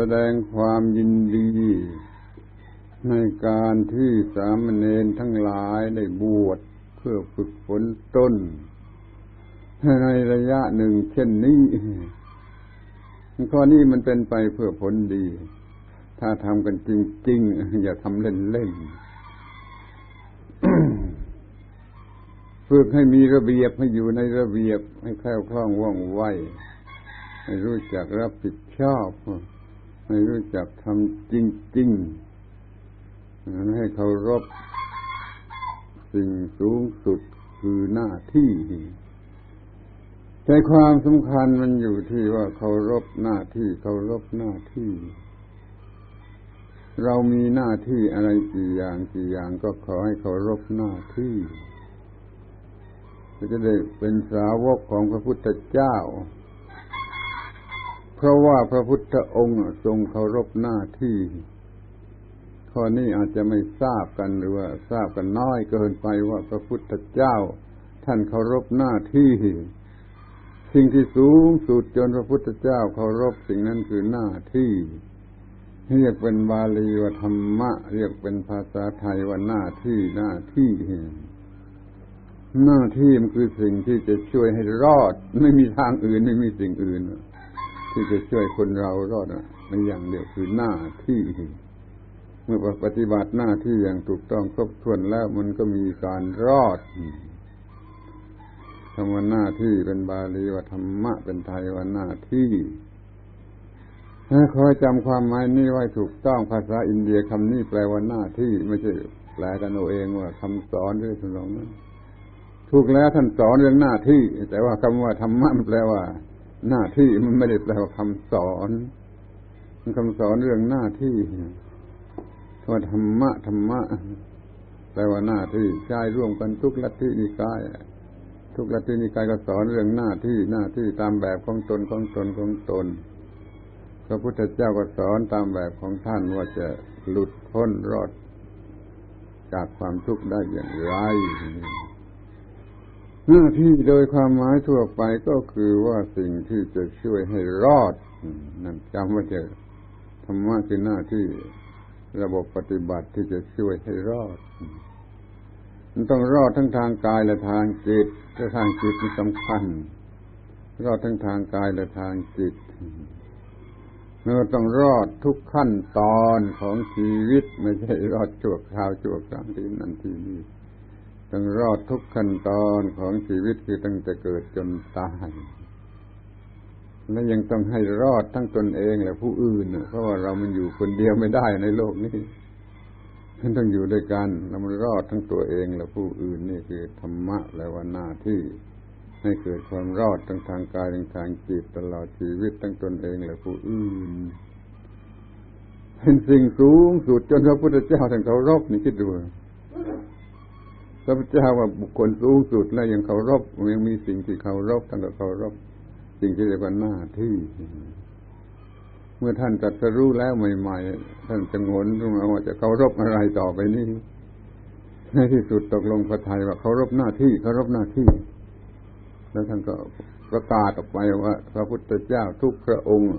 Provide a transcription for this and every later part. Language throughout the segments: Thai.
แสดงความยินดี ในการที่สามเณรทั้งหลายได้บวชเพื่อฝึกฝนต้น ในระยะหนึ่งเช่นนี้ข้อนี้มันเป็นไปเพื่อผลดี ถ้าทำกันจริง ๆ อย่าทำเล่นๆฝึกให้มีระเบียบให้อยู่ในระเบียบ ให้แคล่วคล่องว่องไวให้รู้จักรับผิดชอบ ให้รู้จักทำจริงๆให้เคารพสิ่งสูงสุดคือหน้าที่ใจความสำคัญมันอยู่ที่ว่าเคารพหน้าที่เคารพหน้าที่ เรามีหน้าที่อะไรกี่อย่างกี่อย่างก็ขอให้เคารพหน้าที่จะได้เป็นสาวกของพระพุทธเจ้า เพราะว่าพระพุทธองค์ทรงเคารพหน้าที่ ข้อนี้อาจจะไม่ทราบกันหรือว่าทราบกันน้อยเกินไปว่าพระพุทธเจ้า ท่านเคารพหน้าที่ สิ่งที่สูงสุดจนพระพุทธเจ้าเคารพสิ่งนั้นคือหน้าที่เรียกเป็นบาลีว่าธรรมะ เรียกเป็นภาษาไทยว่าหน้าที่หน้าที่หน้าที่มันคือสิ่งที่จะช่วยให้รอด ไม่มีทางอื่นไม่มีสิ่งอื่น ที่จะช่วยคนเรารอดในอย่างเดียวคือหน้าที่ เมื่อปฏิบัติหน้าที่อย่างถูกต้องครบถ้วนแล้วมันก็มีการรอดคำว่าหน้าที่เป็นบาลีว่าธรรมะเป็นไทยว่าหน้าที่คอยจำความหมายนี้ไว้ถูกต้องภาษาอินเดียคำนี้แปลว่าหน้าที่ไม่ใช่แปลกันเอาเองว่าคำสอนด้วยสนองนั้นถูกแล้วท่านสอนเรื่องหน้าที่ แต่ว่าคำว่าธรรมะมันแปลว่า หน้าที่มันไม่ได้แปลว่าคำสอนมันคำสอนเรื่องหน้าที่ว่าธรรมะธรรมะแปลว่าหน้าที่ใช้ร่วมกันทุกลัทธินิกายทุกลัทธินิกายก็สอนเรื่องหน้าที่หน้าที่ตามแบบของตนของตนของตนพระพุทธเจ้าก็สอนตามแบบของท่านว่าจะหลุดพ้นรอดจากความทุกข์ได้อย่างไร หน้าที่โดยความหมายทั่วไปก็คือว่าสิ่งที่จะช่วยให้รอดนั่นจำไว่าจะธรรมะคือหน้าที่ระบบปฏิบัติที่จะช่วยให้รอด มันต้องรอดทั้งทางกายและทางจิตถ้าทางจิตมันสำคัญ รอดทั้งทางกายและทางจิตเราต้องรอดทุกขั้นตอนของชีวิต ไม่ใช่รอดชั่วคราวชั่วครั้งที่นั่นที่นี่ ต้องรอดทุกขั้นตอนของชีวิตคือตั้งแต่เกิดจนตายและยังต้องให้รอดทั้งตนเองและผู้อื่นเพราะว่าเรามันอยู่คนเดียวไม่ได้ในโลกนี้มันต้องอยู่ด้วยกันเรามันรอดทั้งตัวเองและผู้อื่นนี่คือธรรมะและว่าหน้าที่ให้เกิดความรอดทั้งทางกายทั้งทางจิตตลอดชีวิตทั้งตนเองและผู้อื่นเป็นสิ่งสูงสุดจนพระพุทธเจ้าท่านเคารพนี่คิดดู ระพุทธเจ้าว่าบุคคลสูงสุดแล้วยังเคารพยังมีสิ่งที่เคารพท่านก็เคารพสิ่งที่เรียกว่าหน้าที่ เมื่อท่านจัดสรู้แล้วใหม่ ๆ ท่านจะงนขึ้มาว่าจะเคารพอะไรต่อไปนี้ในที่สุดตกลงพระไทยว่าเคารพหน้าที่เคารพหน้าที่ แล้วท่านก็ประกาศออกไปว่า พระพุทธเจ้าทุกพระองค์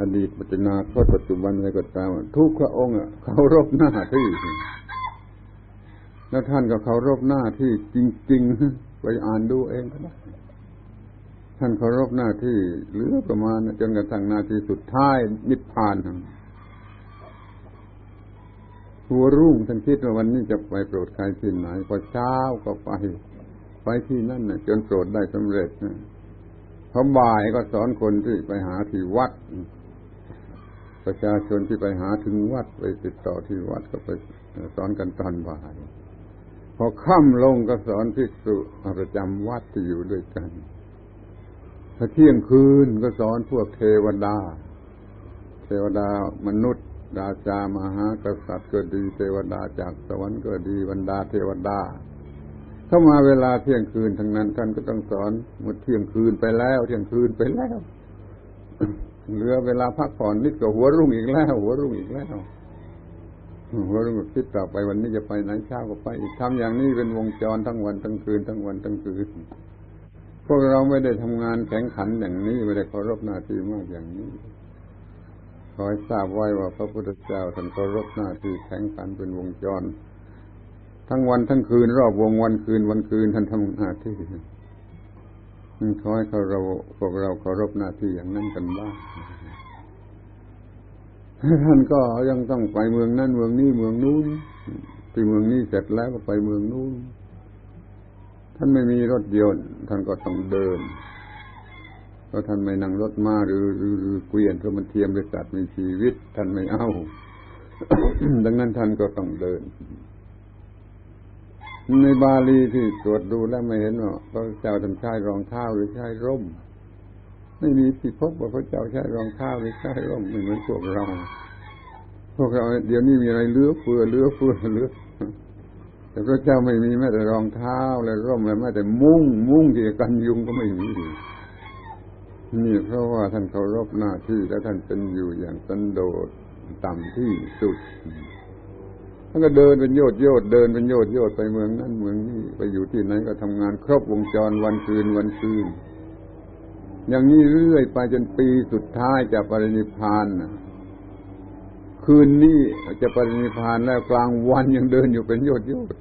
อดีตปัจจุบันปัจจุบันอะไรก็ตามทุกพระองค์เคารพหน้าที่ แล้วท่านก็เคารพหน้าที่จริงๆ ไปอ่านดูเองก็ได้ท่านเคารพหน้าที่เหลือประมาณจนกระทั่งนาทีสุดท้ายนิพพานหัวรุ่งท่านคิดว่าวันนี้จะไปโปรดใครที่ไหนพอเช้าก็ไป ไปที่นั่นนะจนโปรดได้สำเร็จนะพอบ่ายก็สอนคนที่ไปหาที่วัด ประชาชนที่ไปหาถึงวัดไปติดต่อที่วัดก็ไปสอนกันตอนบ่าย พอค่ำลงก็สอนภิกษุประจำวัดที่อยู่ด้วยกันถ้าเที่ยงคืนก็สอนพวกเทวดา เทวดามนุษย์ดาจามหากษัตริย์ก็ดีเทวดาจากสวรรค์ก็ดีบรรดาเทวดา เข้ามาเวลาเที่ยงคืนทั้งนั้นท่านก็ต้องสอนหมดเที่ยงคืนไปแล้ว เที่ยงคืนไปแล้วเหลือเวลาพักผ่อนนิดก็หัวรุ่งอีกแล้ว หัวรุ่งอีกแล้ว หัวรุ่งคิดต่อไปวันนี้จะไปไหนเช้าก็ไปอีกทำอย่างนี้เป็นวงจรทั้งวันทั้งคืนทั้งวันทั้งคืนพวกเราไม่ได้ทำงานแข่งขันอย่างนี้ไม่ได้เคารพหน้าที่มากอย่างนี้ขอให้ทราบไว้ว่าพระพุทธเจ้าท่านเคารพหน้าที่แข่งขันเป็นวงจร ทั้งวันทั้งคืน รอบวงวันคืนวันคืนท่านทำหน้าที่ขอให้เราพวกเราเคารพหน้าที่อย่างนั้นกันบ้าง ท่านก็ยังต้องไปเมืองนั้นเมืองนี้เมืองนู้นที่เมืองนี้เสร็จแล้วก็ไปเมืองนู้น ท่านไม่มีรถยนต์ท่านก็ต้องเดินเพราะท่านไม่นั่งรถมาหรือหรือหรือเกวียนเพราะมันเทียมด้วยสัตว์มีชีวิต ท่านไม่เอา ดังนั้นท่านก็ต้องเดิน ในบาลีที่ตรวจดูแล้วไม่เห็นว่าพระเจ้าท่านใช้รองเท้าหรือใช้ร่ม ไม่มีที่พบว่าพระเจ้าใช้รองเท้าหรือใช้ร่มเหมือนพวกเรา พวกเราเดี๋ยวนี้มีอะไรเลือเฟือเลือเฟือเลือแต่พระเจ้าไม่มีแม้แต่รองเท้าและร่มและแม้แต่มุ้งมุ้งที่กันยุงก็ไม่มีนี่เพราะว่าท่านเคารพหน้าที่และท่านเป็นอยู่อย่างสันโดษต่ำที่สุดท่านก็เดินเป็นโยดโยดเดินเป็นโยดโยดไปเมืองนั้นเมืองนี้ไปอยู่ที่ไหนก็ทำงานครบวงจรวันคืนวันคืน อย่างนี้เรื่อยไปจนปีสุดท้ายจะปรินิพานคืนนี้จะปรินิพานแล้วกลางวันยังเดินอยู่เป็นโยดโยด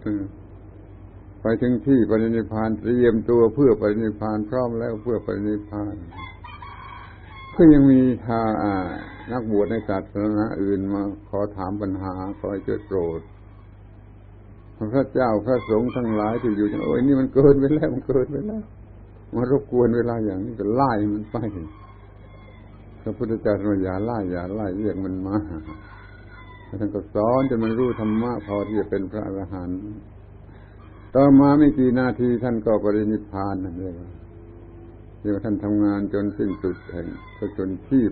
ไปถึงที่ปรินิพานเตรียมตัวเพื่อปรินิพานพร้อมแล้วเพื่อปรินิพานก็ยังมีทานักบวชในศาสนาอื่นมาขอถามปัญหาขอให้ช่วยโปรดพระเจ้าพระสงฆ์ทั้งหลายที่อยู่โอ้ยนี่มันเกินไปแล้วมันเกินไปแล้ว มารบกวนเวลาอย่างนี้ก็ไล่มันไปพระพุทธเจ้าเราอย่าไล่อย่าไล่เรียกมันมาท่านก็สอนจนมันรู้ธรรมะพอที่จะเป็นพระอรหันต์ต่อมาไม่กี่นาทีท่านก็ปรินิพพานนั่นเองเรียกว่าท่านทำงานจนสิ้นสุดแห่งจนชีพ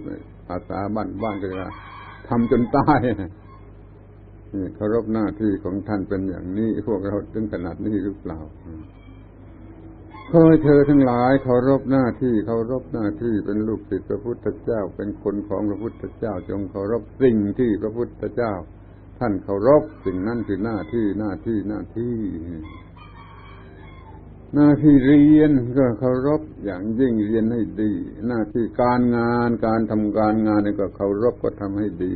อาสาบ้านบ้านก็จะทำจนตายนี่เคารพหน้าที่ของท่านเป็นอย่างนี้ พวกเราถึงขนาดนี้หรือเปล่า ขอให้เธอทั้งหลายเคารพหน้าที่เคารพหน้าที่เป็นลูกศิษย์พระพุทธเจ้า เป็นคนของพระพุทธเจ้า จงเคารพสิ่งที่พระพุทธเจ้า ท่านเคารพสิ่งนั้นคือหน้าที่หน้าที่หน้าที่หน้าที่เรียนก็เคารพอย่างยิ่งเรียนให้ดี หน้าที่การงานการทำการงานนี่ก็เคารพก็ทำให้ดี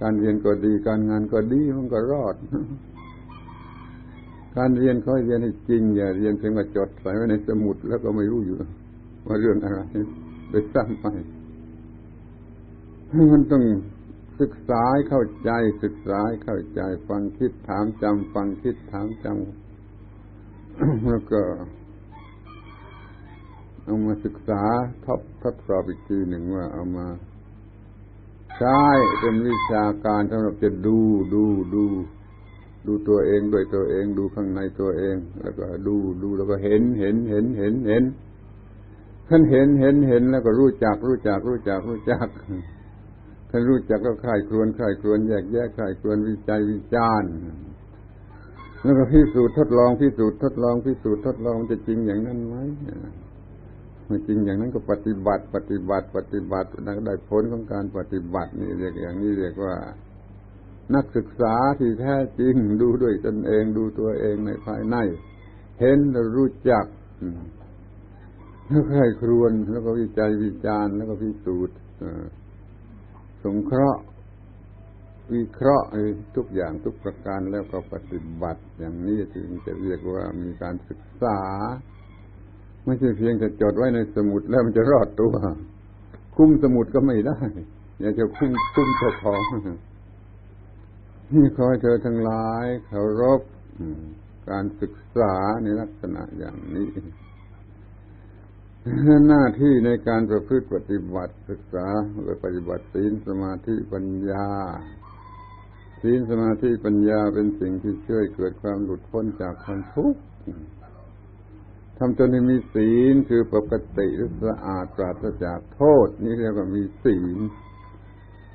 การเรียนก็ดีการงานก็ดีมันก็รอด การเรียนค่อยเรียนให้จริง อย่าเรียนเพียงว่าจดใส่ไว้ในสมุดแล้วก็ไม่รู้อยู่ว่าเรื่องอะไรไปสร้างไปมันต้องศึกษาเข้าใจศึกษาเข้าใจฟังคิดถามจำฟังคิดถามจำแล้วก็เอามาศึกษาทบทดสอบอีกทีหนึ่งว่าเอามาใช้เป็นวิชาการสำหรับจะดูดูดู ดูตัวเองด้วยตัวเอง ดูข้างในตัวเอง แล้วก็ดูดูแล้วก็เห็นเห็นเห็นเห็นเห็นท่านเห็นเห็นเห็นแล้วก็รู้จัก รู้จัก รู้จัก รู้จักท่านรู้จักก็ค่ายครวนค่ายครวนแยกแยกค่ายครวนวิจัยวิจารณ์แล้วก็พิสูจน์ทดลองพิสูจน์ทดลองพิสูจน์ทดลองจะจริงอย่างนั้นไหมไม่จริงอย่างนั้นก็ปฏิบัติ ปฏิบัติ ปฏิบัตินักได้ผลของการปฏิบัตินี่เรียกอย่างนี้เรียกว่า นักศึกษาที่แท้จริงดูด้วยตนเองดูตัวเองในภายใน เห็นรู้จักแล้วใครครวนแล้วก็วิจัยวิจารณ์แล้วก็พิสูจน์สงเคราะห์ วิเคราะห์ทุกอย่างทุกประการแล้วก็ปฏิบัติ อย่างนี้ถึงจะเรียกว่ามีการศึกษา ไม่ใช่เพียงแต่จดไว้ในสมุดแล้วมันจะรอดตัว คุ้มสมุดก็ไม่ได้ อยาจะคุ้มคุ้มเจ้าของ นี่ขอให้เธอทั้งหลายเคารพการศึกษาในลักษณะอย่างนี้หน้าที่ในการประพฤติปฏิบัติศึกษาโดยปฏิบัติศีลสมาธิปัญญา ศีลสมาธิปัญญาเป็นสิ่งที่ช่วยเกิดความหลุดพ้นจากความทุกข์ทำจนให้มีศีลคือปกติหรือสะอาดปราศจากโทษ นี่เรียกว่ามีศีล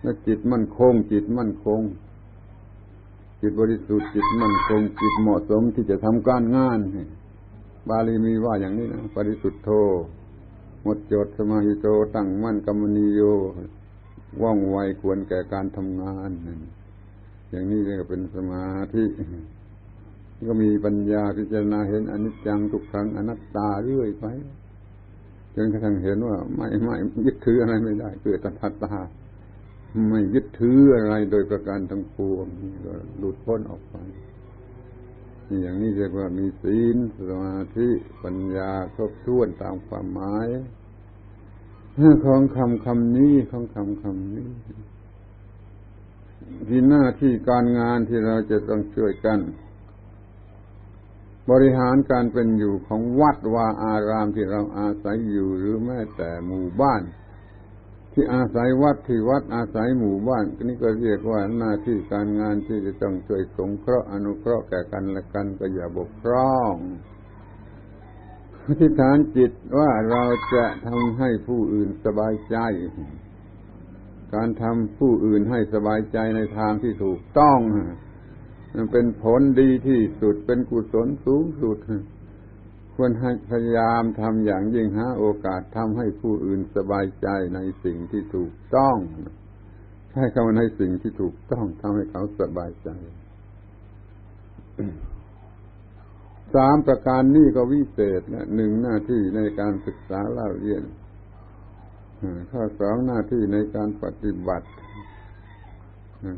และจิตมั่นคง จิตมั่นคง จิตบริสุทธิ์จิตมั่นคงจิตเหมาะสมที่จะทำการงานบาลีมีว่าอย่างนี้นะปริสุทธโธหมดจดสมาหิโตตั้งมั่นกรรมนิโยว่องไวควรแก่การทำงาน อย่างนี้เรียกเป็นสมาธิก็มีปัญญาพิจารณาเห็นอนิจจังทุกครั้งอนัตตาเรื่อยไปจนกระทั่งเห็นว่าไม่ไม่ยึดถืออะไรไม่ได้เกิดตัณตา ไม่ยึดถืออะไรโดยประการทั้งปวงนี่ก็หลุดพ้นออกไป อย่างนี้เรียกว่ามีศีลสมาธิปัญญาครบถ้วนตามความหมายของคำคำนี้ของคำคำนี้ ที่หน้าที่การงานที่เราจะต้องช่วยกัน บริหารการเป็นอยู่ของวัดวาอารามที่เราอาศัยอยู่หรือแม้แต่หมู่บ้าน ที่อาศัยวัดที่วัดอาศัยหมู่บ้านนี่ก็เรียกว่าหน้าที่การงานที่จะต้องช่วยสงเคราะห์อนุเคราะห์แก่กันและกันก็อย่าบกพร่องอธิฐานจิตว่าเราจะทำให้ผู้อื่นสบายใจ การทำผู้อื่นให้สบายใจในทางที่ถูกต้องมันเป็นผลดีที่สุดเป็นกุศลสูงสุด ควรพยายามทำอย่างยิ่งหาโอกาสทำให้ผู้อื่นสบายใจในสิ่งที่ถูกต้อง ใช้คำว่าในสิ่งที่ถูกต้องทำให้เขาสบายใจสามประการนี้ก็วิเศษนะหนึ่งหน้าที่ในการศึกษาเล่าเรียนข้อสองหน้าที่ในการปฏิบัติ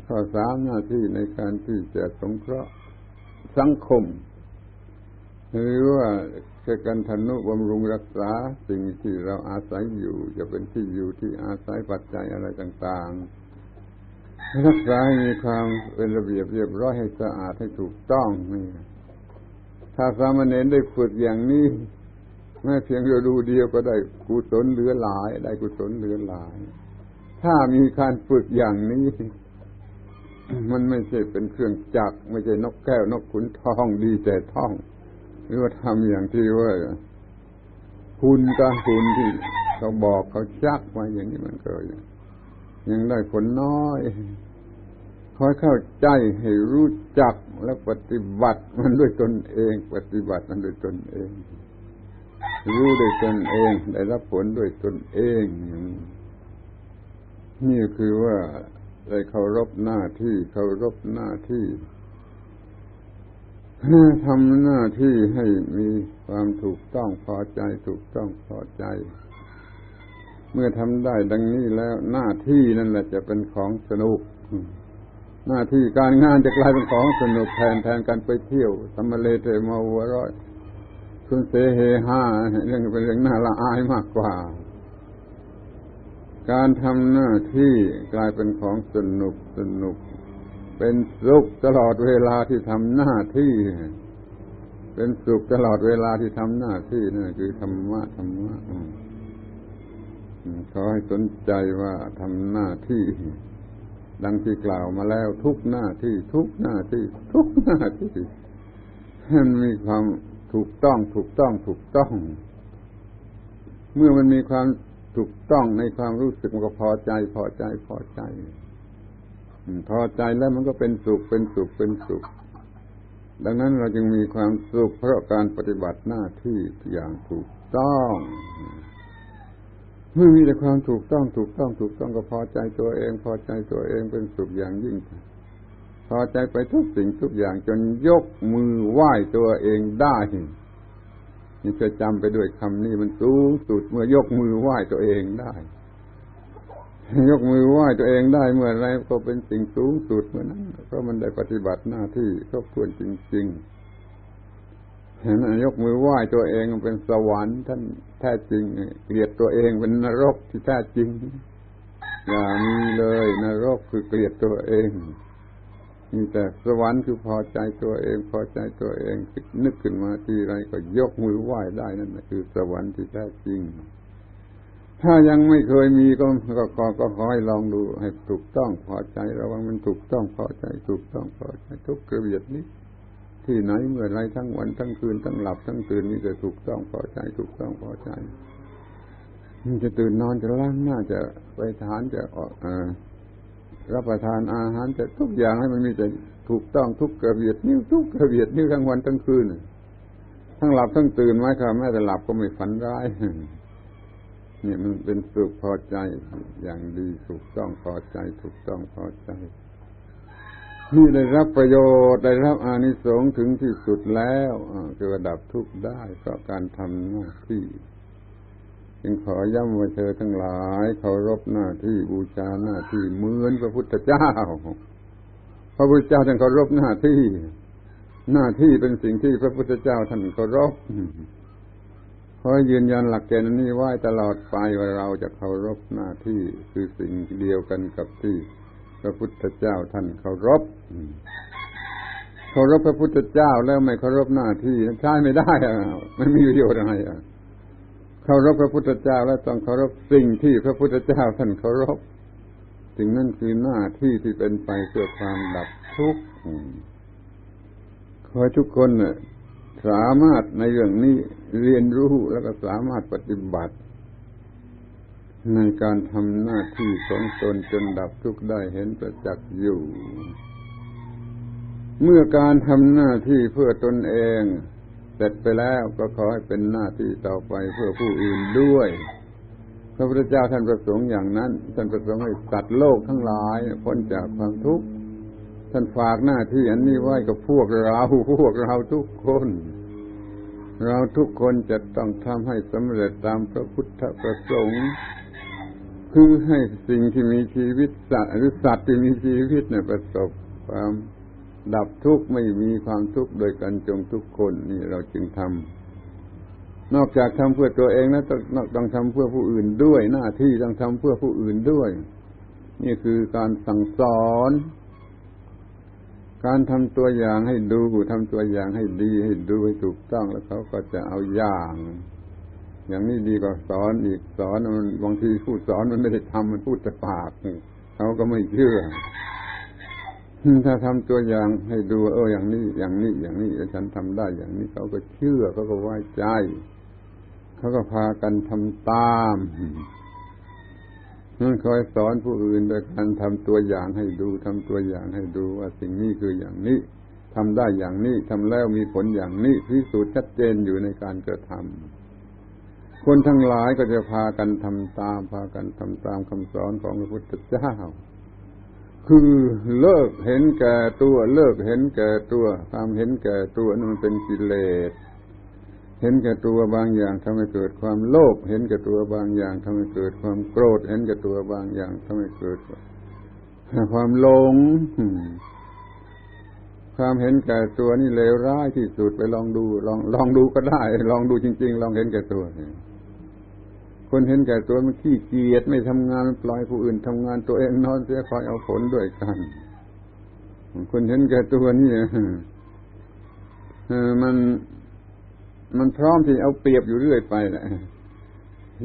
ข้อสามหน้าที่ในการที่จะสงเคราะห์สังคม หรือว่าจะกันทนุบำรุงรักษาสิ่งที่เราอาศัยอยู่ จะเป็นที่อยู่ที่อาศัยปัจจัยอะไรต่างๆ รักษาให้มีความเป็นระเบียบเรียบร้อยให้สะอาดให้ถูกต้องนี่ถ้าสามเณรได้ฝึกอย่างนี้แม้เพียงเราดูเดียวก็ได้กุศลเหลือหลาย ได้กุศลเหลือหลาย ถ้ามีการฝึกอย่างนี้ มันไม่ใช่เป็นเครื่องจักร ไม่ใช่นกแก้วนกขุนทองดีแต่ท่อง หรือว่าทำอย่างที่ว่าคุณก็คุณที่เขาบอกเขาชักมาอย่างนี้มันเก็ยังได้ผลน้อยคอยเข้าใจให้รู้จักและปฏิบัติมันด้วยตนเอง ปฏิบัติมันด้วยตนเอง รู้ด้วยตนเอง ได้รับผลด้วยตนเองนี่คือว่าได้เคารพหน้าที่เคารพหน้าที่ ทำหน้าที่ให้มีความถูกต้องพอใจ ถูกต้องพอใจ เมื่อทำได้ดังนี้แล้วหน้าที่นั่นแหละจะเป็นของสนุก หน้าที่การงานจะกลายเป็นของสนุกแทนแทนกันไปเที่ยวสมเลเทมาหัวร้อยคุณเสเฮห้าเรื่องเป็นเรื่องน่าละอายมากกว่า การทำหน้าที่กลายเป็นของสนุกสนุก เป็นสุขตลอดเวลาที่ทำหน้าที่ เป็นสุขตลอดเวลาที่ทำหน้าที่นั่นคือธรรมะธรรมะขอให้สนใจว่าทำหน้าที่ ดังที่กล่าวมาแล้วทุกหน้าที่ ทุกหน้าที่ ทุกหน้าที่มันมีความถูกต้อง ถูกต้อง ถูกต้อง เมื่อมันมีความถูกต้องในความรู้สึกมันก็พอใจ พอใจพอใจ พอใจแล้วมันก็เป็นสุขเป็นสุขเป็นสุข ดังนั้นเราจึงมีความสุขเพราะการปฏิบัติหน้าที่อย่างถูกต้องเมื่อมีแต่ความถูกต้องถูกต้องถูกต้องก็พอใจตัวเอง พอใจตัวเองเป็นสุขอย่างยิ่ง พอใจไปทุกสิ่งทุกอย่างจนยกมือไหว้ตัวเองได้นี่จะจำไปด้วยคำนี้มันสูงสุดเมื่อยกมือไหว้ตัวเองได้ ยกมือไหว้ตัวเองได้เมื่อไรก็เป็นสิ่งสูงสุดเมื่อนั้นเพราะมันได้ปฏิบัติหน้าที่ครบถ้วนจริงๆเห็นยกมือไหว้ตัวเองเป็นสวรรค์ท่านแท้จริงเกลียดตัวเองเป็นนรกที่แท้จริงอย่ามีเลยนรกคือเกลียดตัวเองมีแต่สวรรค์คือพอใจตัวเอง พอใจตัวเองนึกขึ้นมาทีไรก็ยกมือไหว้ได้นั่นคือสวรรค์ที่แท้จริง ถ้ายังไม่เคยมีก็ก็ก็ขอให้ลองดู ให้ถูกต้องพอใจระวังมันถูกต้องพอใจ ถูกต้องพอใจทุกกระเบียดนี้ที่ไหนเมื่อไรทั้งวันทั้งคืนทั้งหลับทั้งตื่นนี่จะถูกต้องพอใจ ถูกต้องพอใจจะตื่นนอนจะล้างหน้าจะไปทานจะออกรับประทานอาหารจะทุกอย่างให้มันมีแต่ถูกต้องทุกกระเบียดนิ้วทุกกระเบียดนิ้วทั้งวันทั้งคืนทั้งหลับทั้งตื่นไหมครับแม้แต่หลับก็ไม่ฝันร้าย นี่มันเป็นสุขพอใจอย่างดีถูกต้องพอใจถูกต้องพอใจนี่ได้รับประโยชน์ได้รับอานิสงส์ถึงที่สุดแล้วคือระดับทุกข์ได้เพราะการทำหน้าที่จึงขอย้ำว่าเธอทั้งหลายเคารพหน้าที่บูชาหน้าที่เหมือนพระพุทธเจ้า พระพุทธเจ้าท่านเคารพหน้าที่ หน้าที่เป็นสิ่งที่พระพุทธเจ้าท่านเคารพ ขอยืนยันหลักเกณฑ์นี้ไว้ตลอดไปว่าเราจะเคารพหน้าที่คือสิ่งเดียวกันกับที่พระพุทธเจ้าท่านเคารพเคารพพระพุทธเจ้าแล้วไม่เคารพหน้าที่ใช้ไม่ได้อะมันมีประโยชน์อะไรอะเคารพพระพุทธเจ้าแล้วต้องเคารพสิ่งที่พระพุทธเจ้าท่านเคารพสิ่งนั้นคือหน้าที่ที่เป็นไปเพื่อความดับทุกข์ขอทุกคนเนี่ย สามารถในเรื่องนี้เรียนรู้แล้วก็สามารถปฏิบัติ ในการทำหน้าที่ของตนจนดับทุกข์ได้เห็นประจักษ์อยู่ เมื่อการทำหน้าที่เพื่อตนเองเสร็จไปแล้วก็ขอให้เป็นหน้าที่ต่อไปเพื่อผู้อื่นด้วย พระพุทธเจ้าท่านประสงค์อย่างนั้น ท่านประสงค์ให้สัตว์โลกทั้งหลายพ้นจากความทุกข์ ท่านฝากหน้าที่อันนี้ไว้กับพวกเราพวกเราทุกคน เราทุกคนจะต้องทำให้สำเร็จตามพระพุทธประสงค์ คือให้สิ่งที่มีชีวิตสัตว์หรือสัตว์ที่มีชีวิตเนี่ยประสบความดับทุกข์ไม่มีความทุกข์โดยกันจงทุกคนนี่เราจึงทำนอกจากทำเพื่อตัวเองนะต้องต้องทำเพื่อผู้อื่นด้วย หน้าที่ต้องทำเพื่อผู้อื่นด้วย นี่คือการสั่งสอน การทำตัวอย่างให้ดูทำตัวอย่างให้ดีให้ดูให้ถูกต้องแล้วเขาก็จะเอาอย่าง อย่างนี้ดีกว่าสอนอีกสอนมันบางทีผู้สอนมันไม่ได้ทำมันพูดแต่ปากเขาก็ไม่เชื่อถ้าทำตัวอย่างให้ดู เอออย่างนี้ อย่างนี้ อย่างนี้ฉันทำได้อย่างนี้เขาก็เชื่อเขาก็ไว้ใจเขาก็พากันทำตาม นั่นคอยสอนผู้อื่นโดยการทำตัวอย่างให้ดูทำตัวอย่างให้ดูว่าสิ่งนี้คืออย่างนี้ทำได้อย่างนี้ทำแล้วมีผลอย่างนี้พิสูจน์ชัดเจนอยู่ในการกระทำคนทั้งหลายก็จะพากันทำตาม พากันทำตามคำสอนของพระพุทธเจ้า คือเลิกเห็นแก่ตัว เลิกเห็นแก่ตัวความเห็นแก่ตัวนั่นมันเป็นกิเลส เห็นแก่ตัวบางอย่างทำให้เกิดความโลภเห็นแก่ตัวบางอย่างทำให้เกิดความโกรธ เห็นแก่ตัวบางอย่างทำให้เกิดความหลงความเห็นแก่ตัวนี่เลวร้ายที่สุดไปลองดู ลองลองดูก็ได้ ลองดูจริง ๆ ลองเห็นแก่ตัวคนเห็นแก่ตัวมันขี้เกียจไม่ทำงานมันปล่อยผู้อื่นทำงานตัวเองนอนเสียคอยเอาผลด้วยกันคนเห็นแก่ตัวนี่มัน มันพร้อมที่เอาเปรียบอยู่เรื่อยไปแหละ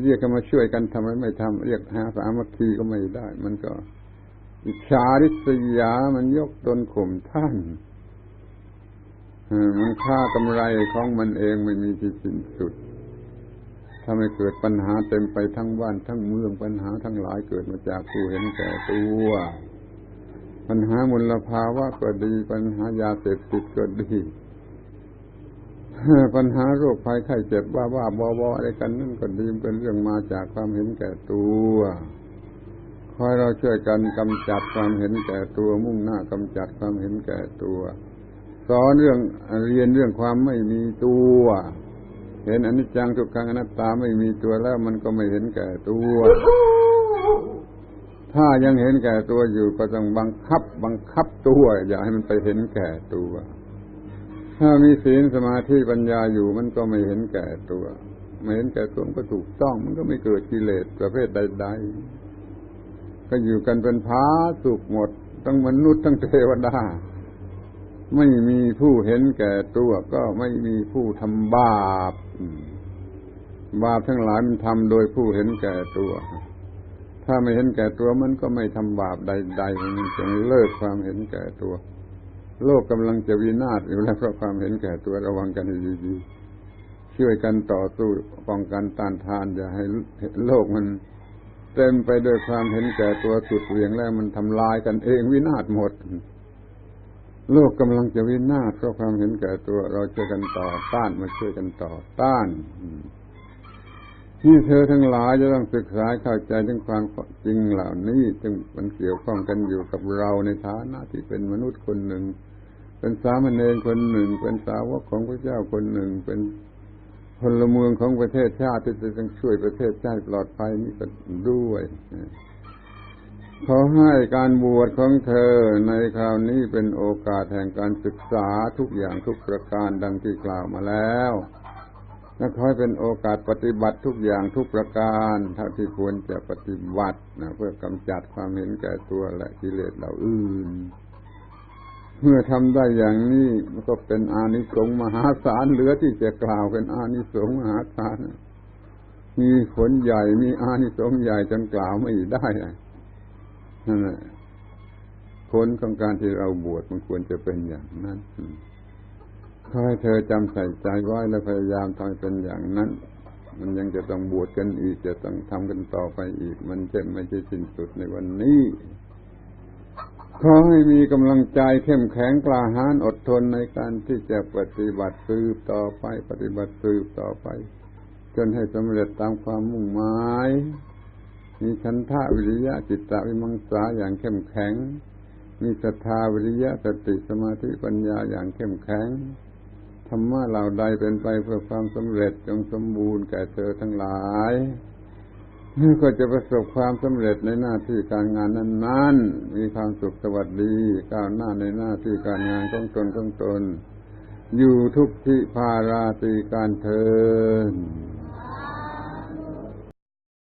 เรียกกันมาช่วยกันทำไมไม่ทำเรียกหาสามัคคีก็ไม่ได้ มันก็ อิจฉาริษยา มันยกตนข่มท่านมันฆ่ากำไรของมันเองไม่มีที่สิ้นสุดถ้าไม่เกิดปัญหาเต็มไปทั้งบ้านทั้งเมืองปัญหาทั้งหลายเกิดมาจากผู้เห็นแก่ตัวปัญหามลภาวะก็ดี ปัญหายาเสพติดก็ดี ปัญหาโรคภัยไข้เจ็บว่าว่าบอบออะไรกันนั่นก็ดีเป็นเรื่องมาจากความเห็นแก่ตัวคอยเราช่วยกันกำจัดความเห็นแก่ตัว มุ่งหน้ากำจัดความเห็นแก่ตัวสอนเรื่องเรียนเรื่องความไม่มีตัว เห็นอนิจจังทุกขังอนัตตาไม่มีตัวแล้วมันก็ไม่เห็นแก่ตัว ถ้ายังเห็นแก่ตัวอยู่ก็ต้องบังคับ บังคับตัว อย่าให้มันไปเห็นแก่ตัว ถ้ามีศีลสมาธิปัญญาอยู่มันก็ไม่เห็นแก่ตัว ไม่เห็นแก่ตัวมันก็ถูกต้อง มันก็ไม่เกิดกิเลสประเภทใด ๆ ก็อยู่กันเป็นพาสุขหมดทั้งมนุษย์ทั้งเทวดา ไม่มีผู้เห็นแก่ตัวก็ไม่มีผู้ทำบาป บาปทั้งหลายมันทำโดยผู้เห็นแก่ตัว ถ้าไม่เห็นแก่ตัวมันก็ไม่ทำบาปใดๆมันจงเลิกความเห็นแก่ตัว โลกกำลังจะวินาศอยู่แล้วเพราะความเห็นแก่ตัวระวังกันให้ดีๆช่วยกันต่อสู้ป้องกันต้านทานอย่าให้โลกมันเต็มไปด้วยความเห็นแก่ตัวสุดเวียงแล้วมันทำลายกันเองวินาศหมด โลกกำลังจะวินาศเพราะความเห็นแก่ตัว เราช่วยกันต่อต้านมาช่วยกันต่อต้านที่เธอทั้งหลายจะต้องศึกษาเข้าใจถึงความจริงเหล่านี้จึงมันเกี่ยวข้องกันอยู่กับเราในฐานะที่เป็นมนุษย์คนหนึ่ง เป็นสามเณรคนหนึ่ง เป็นสาวกของพระเจ้าคนหนึ่ง เป็นพลเมืองของประเทศชาติที่จะต้องช่วยประเทศชาติปลอดภัยนี่ก็ด้วยขอให้การบวชของเธอในคราวนี้เป็นโอกาสแห่งการศึกษาทุกอย่างทุกประการดังที่กล่าวมาแล้วและขอให้เป็นโอกาสปฏิบัติทุกอย่างทุกประการเท่าที่ควรจะปฏิบัตินะเพื่อกำจัดความเห็นแก่ตัวและกิเลสเหล่าอื่น เมื่อทำได้อย่างนี้มันก็เป็นอานิสงส์มหาศาลเหลือที่จะกล่าวเป็นอานิสงส์มหาศาลมีผลใหญ่มีอานิสงส์ใหญ่จนกล่าวไม่ได้นั่นแหละผลของการที่เราบวชมันควรจะเป็นอย่างนั้นขอให้เธอจำใส่ใจไว้และพยายามทำเป็นอย่างนั้น มันยังจะต้องบวชกันอีกจะต้องทำกันต่อไปอีก มันจะไม่ใช่สิ้นสุดในวันนี้ ขอให้มีกำลังใจเข้มแข็งกล้าหาญอดทนในการที่จะปฏิบัติสืบต่อไป ปฏิบัติสืบต่อไป จนให้สำเร็จตามความมุ่งหมาย มีชันทะวิริยะจิตตวิมังสาอย่างเข้มแข็ง มีศรัทธาวิริยะสติสมาธิปัญญาอย่างเข้มแข็งธรรมะเหล่าใดเป็นไปเพื่อความสำเร็จจงสมบูรณ์แก่เธอทั้งหลาย ก็จะประสบความสำเร็จในหน้าที่การงานนั้น ๆ มีความสุขสวัสดีก้าวหน้าในหน้าที่การงานของตนของตน อยู่ทุกที่พาราตีการเทิน